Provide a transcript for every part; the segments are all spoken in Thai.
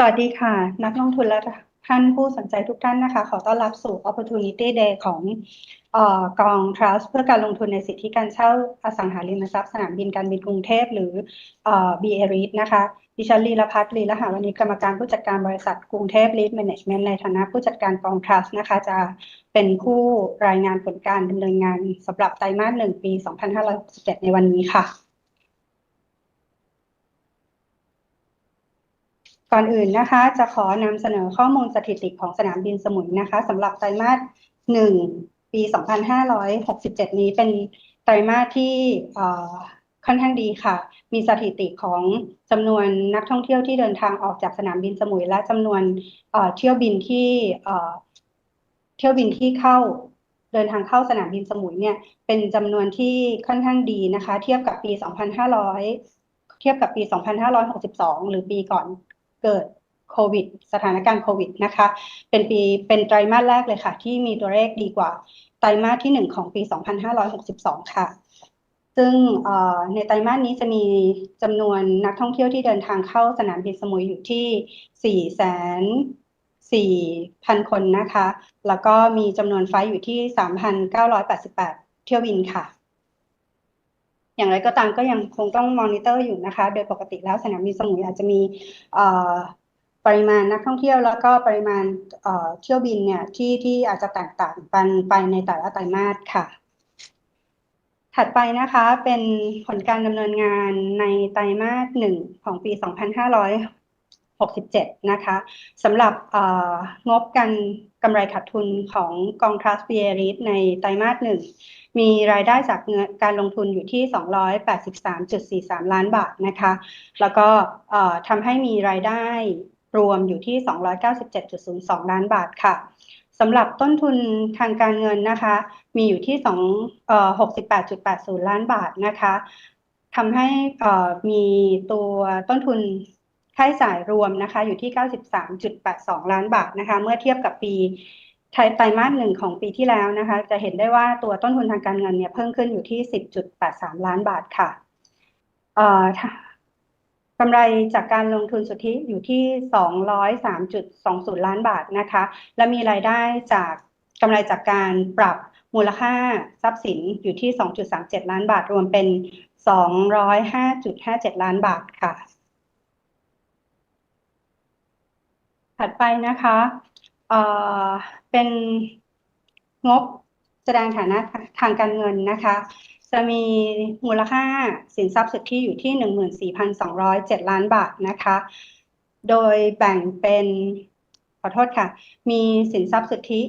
สวัสดีค่ะ นักลงทุนและท่านผู้สนใจทุกท่านนะคะ ขอต้อนรับสู่ Opportunity Day ของกอง Trust เพื่อการลงทุนในสิทธิการเช่าอสังหาริมทรัพย์สนามบินการบินกรุงเทพหรือ BA REIT นะคะดิฉันลีลพัฒน์ลีละหาวันนี้กรรมการผู้จัดการบริษัทกรุงเทพ REIT Management ในฐานะผู้จัดการกอง Trust นะคะ จะเป็นผู้รายงานผลการดำเนินงานสำหรับไตรมาสหนึ่งปี 2567 ในวันนี้ค่ะ ก่อนอื่นนะคะ จะขอนำเสนอข้อมูลสถิติของสนามบินสมุยนะคะสำหรับไตรมาสหนึ่งปี 2567 นี้เป็นไตรมาสที่ค่อนข้างดีค่ะ มีสถิติของจำนวนนักท่องเที่ยวที่เดินทางออกจากสนามบินสมุย และจำนวนเที่ยวบินที่เที่ยวบินที่เข้าเดินทางเข้าสนามบินสมุยเนี่ยเป็นจำนวนที่ค่อนข้างดีนะคะ เทียบกับปี 2500 เทียบกับปี 2562 หรือปีก่อน เกิดโควิด สถานการณ์โควิดนะคะ เป็นปีเป็นไตรมาสแรกเลยค่ะ ที่มีตัวเลขดีกว่าไตรมาสที่ 1 ของปี 2562 ค่ะ ซึ่งในไตรมาสนี้จะมีจำนวนนักท่องเที่ยวที่เดินทางเข้าสนามบินสมุยอยู่ที่ 4 แสนสี่พันคนนะคะ แล้วก็มีจำนวนไฟอยู่ที่ 3,988 เที่ยวบินค่ะ อย่างไรก็ตามก็ยังคงต้องมอนิเตอร์อยู่นะคะ โดยปกติแล้วสนามบินสมุยอาจจะมีปริมาณนักท่องเที่ยวแล้วก็ปริมาณเที่ยวบินเนี่ยที่ที่อาจจะแตกต่างกันไปในแต่ละไตรมาสค่ะ ถัดไปนะคะเป็นผลการดำเนินงานในไตรมาสหนึ่งของปี 25 67 นะคะสำหรับงบการกำไรขาดทุนของกองทรัสเบียริสในไตรมาสหนึ่งมีรายได้จากเงินการลงทุนอยู่ที่ 283.43 ล้านบาทนะคะ แล้วก็ทำให้มีรายได้รวมอยู่ที่ 297.02 ล้านบาทค่ะสำหรับต้นทุนทางการเงินนะคะ มีอยู่ที่2 68.80 ล้านบาทนะคะทำให้มีตัวต้นทุน ค่าใช้จ่ายรวมนะคะอยู่ที่ 93.82 ล้านบาทนะคะ เมื่อเทียบกับปีไตรมาสหนึ่งของปีที่แล้วนะคะ จะเห็นได้ว่าตัวต้นทุนทางการเงินเนี่ยเพิ่มขึ้นอยู่ที่ 10.83 ล้านบาทค่ะกำไรจากการลงทุนสุทธิอยู่ที่ 203.20 ล้านบาทนะคะ และมีรายได้จากกำไรจากการปรับมูลค่าทรัพย์สินอยู่ที่ 2.37 ล้านบาท รวมเป็น 205.57 ล้านบาทค่ะ ถัดไปนะคะเป็นงบแสดงฐานะทางการเงินนะคะ จะมีมูลค่าสินทรัพย์สุทธิอยู่ที่ 14,207 ล้านบาทนะคะ โดยแบ่งเป็นขอโทษค่ะ มีสินทรัพย์สุทธิ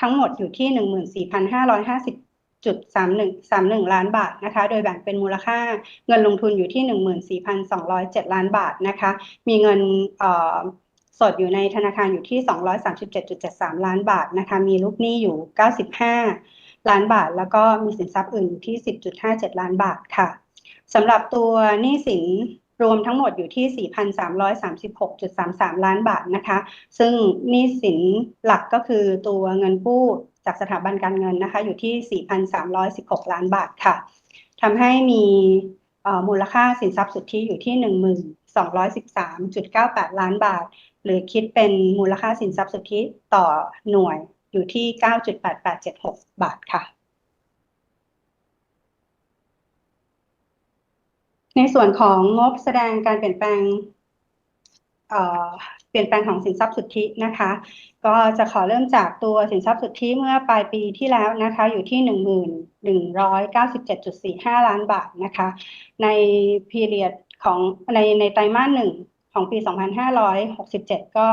ทั้งหมดอยู่ที่ 14,550จุดสามหนึ่งสามหนึ่งล้านบาทนะคะ โดยแบ่งเป็นมูลค่าเงินลงทุนอยู่ที่หนึ่งหมื่นสี่พันสองร้อยเจ็ดล้านบาทนะคะ มีเงินเอ่อ สดอยู่ในธนาคารอยู่ที่ 237.73 ล้านบาทนะคะ มีลูกหนี้อยู่ 95 ล้านบาท แล้วก็มีสินทรัพย์อื่นที่ 10.57 ล้านบาทค่ะสำหรับตัวหนี้สินรวมทั้งหมดอยู่ที่ 4,336.33 ล้านบาทนะคะ ซึ่งหนี้สินหลักก็คือตัวเงินกู้จากสถาบันการเงินนะคะ อยู่ที่ 4,316 ล้านบาทค่ะทำให้มี มูลค่าสินทรัพย์สุทธิอยู่ที่ 1213.98 ล้านบาท หรือคิดเป็นมูลค่าสินทรัพย์สุทธิต่อหน่วยอยู่ที่ 9.8876 บาทค่ะ ในส่วนของงบแสดงการเปลี่ยนแปลงเปลี่ยนแปลงของสินทรัพย์สุทธินะคะ ก็จะขอเริ่มจากตัวสินทรัพย์สุทธิเมื่อปลายปีที่แล้วนะคะ อยู่ที่ 197.45 ล้านบาทนะคะ ในพีเรียดของในในไตรมาสหนึ่งของปี 2567 ก็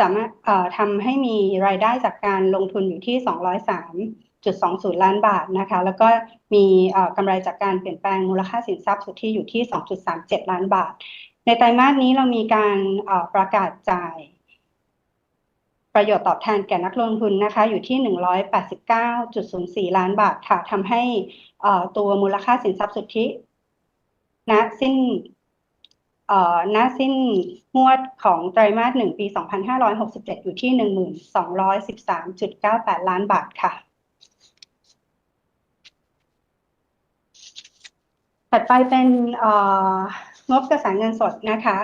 สามารถทำให้มีรายได้จากการลงทุนอยู่ที่ 203.20 ล้านบาทนะคะ แล้วก็มีกำไรจากการเปลี่ยนแปลงมูลค่าสินทรัพย์สุทธิอยู่ที่ 2.37 ล้านบาท ในไตรมาสนี้เรามีการประกาศจ่าย ประโยชน์ตอบแทนแก่นักลงทุนนะคะอยู่ที่ 189.04 ล้านบาทค่ะทำให้ตัวมูลค่าสินทรัพย์สุทธิณสิ้นหน้าสิ้นงวดของไตรมาสหนึ่งปี 2567 อยู่ที่ 1213.98 ล้านบาทค่ะ ถัดไปเป็นงบกระแสเงินสดนะคะ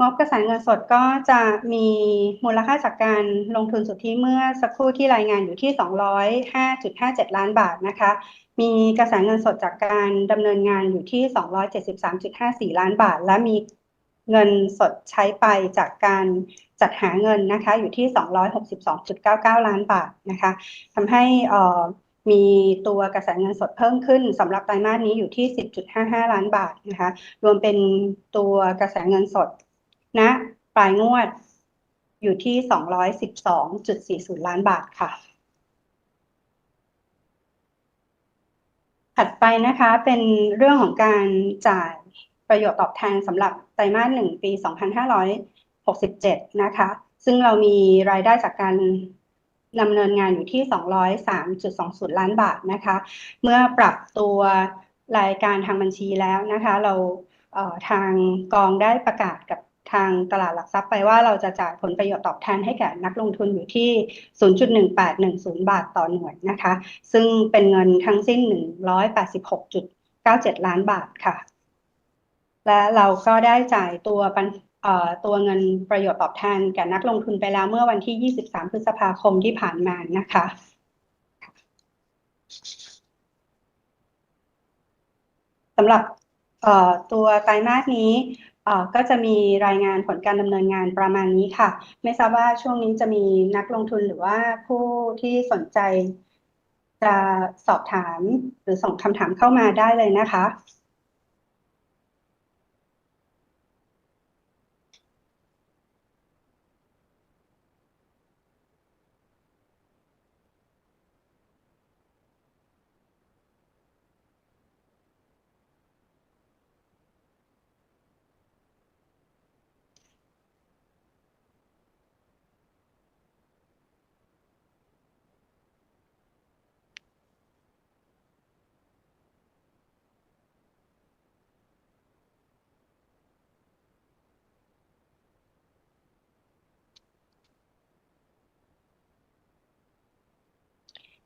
งบกระแสเงินสดก็จะมีมูลค่าจากการลงทุนสุทธิเมื่อสักครู่ที่รายงานอยู่ที่ 205.57 ล้านบาทนะคะ มีกระแสเงินสดจากการดำเนินงานอยู่ที่ 273.54 ล้านบาท และมีเงินสดใช้ไปจากการจัดหาเงินนะคะอยู่ที่ 262.99 ล้านบาทนะคะทำให้มีตัวกระแสเงินสดเพิ่มขึ้นสำหรับไตรมาสนี้อยู่ที่ 10.55 ล้านบาทนะคะ รวมเป็นตัวกระแสเงินสด นะ ปลายงวดอยู่ที่ 212.40 ล้านบาทค่ะ ถัดไปนะคะเป็นเรื่องของการจ่ายประโยชน์ตอบแทนสำหรับไตรมาสหนึ่งปี 2567 นะคะ ซึ่งเรามีรายได้จากการดำเนินงานอยู่ที่ 203.20 ล้านบาทนะคะ เมื่อปรับตัวรายการทางบัญชีแล้วนะคะ เราทางกองได้ประกาศกับ ทางตลาดหลักทรัพย์ไปว่าเราจะจ่ายผลประโยชน์ตอบแทนให้แก่นักลงทุนอยู่ที่ 0.1810 บาทต่อหน่วยนะคะ ซึ่งเป็นเงินทั้งสิ้น 186.97 ล้านบาทค่ะ และเราก็ได้จ่ายตัวปันตัวเงินประโยชน์ตอบแทนแก่นักลงทุนไปแล้วเมื่อวันที่ 23 พฤษภาคมที่ผ่านมานะคะ สำหรับตัวไตรมาสนี้ ก็จะมีรายงานผลการดำเนินงานประมาณนี้ค่ะ ไม่ทราบว่าช่วงนี้จะมีนักลงทุนหรือว่าผู้ที่สนใจจะสอบถามหรือส่งคำถามเข้ามาได้เลยนะคะ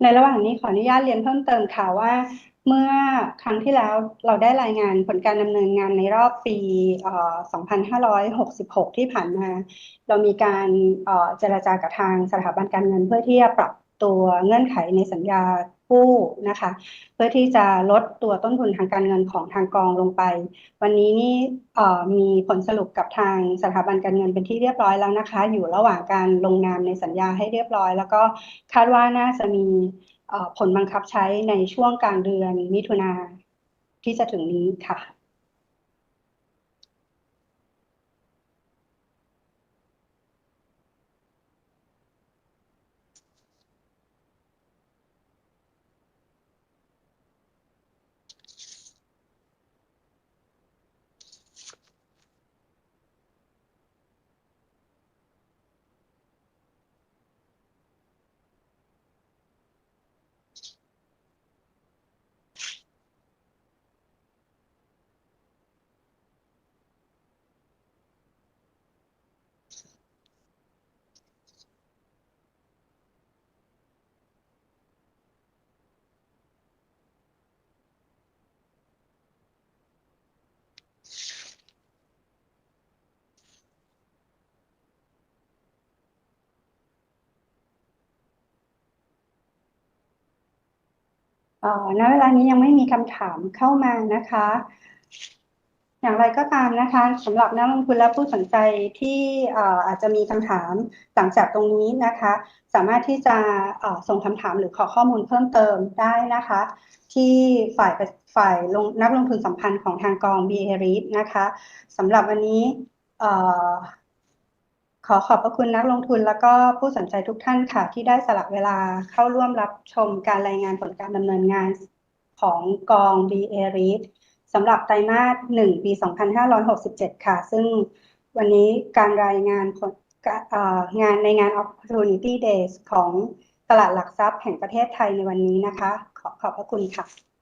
ในระหว่างนี้ขออนุญาตเรียนเพิ่มเติมค่ะว่า เมื่อครั้งที่แล้วเราได้รายงานผลการดำเนินงานในรอบปี 2566 ที่ผ่านมา เรามีการเจรจากับทางสถาบันการเงินเพื่อที่จะปรับตัวเงื่อนไขในสัญญา กู้นะคะ เพื่อที่จะลดตัวต้นทุนทางการเงินของทางกองลงไป วันนี้นี่มีผลสรุปกับทางสถาบันการเงินเป็นที่เรียบร้อยแล้วนะคะ อยู่ระหว่างการลงนามในสัญญาให้เรียบร้อย แล้วก็คาดว่าน่าจะมีผลบังคับใช้ในช่วงกลางเดือนมิถุนาที่จะถึงนี้ค่ะ ณเวลานี้ยังไม่มีคำถามเข้ามานะคะ อย่างไรก็ตามนะคะสำหรับนักลงทุนและผู้สนใจที่อาจจะมีคำถามหลังจากตรงนี้นะคะ สามารถที่จะส่งคำถามหรือขอข้อมูลเพิ่มเติมได้นะคะ ที่ฝ่ายฝ่ายลงนักลงทุนสัมพันธ์ของทางกอง b a r i นะคะสำหรับวันนี้ ขอขอบพระคุณนักลงทุนแล้วก็ผู้สนใจทุกท่านค่ะ ที่ได้สละเวลาเข้าร่วมรับชมการรายงานผลการดำเนินงานของกอง b a REIT สำหรับไตรมาส 1 ปี 2567 ค่ะ ซึ่งวันนี้การรายงานผลงานในงาน Opportunity Days ของตลาดหลักทรัพย์แห่งประเทศไทยในวันนี้นะคะ ขอขอบพระคุณค่ะ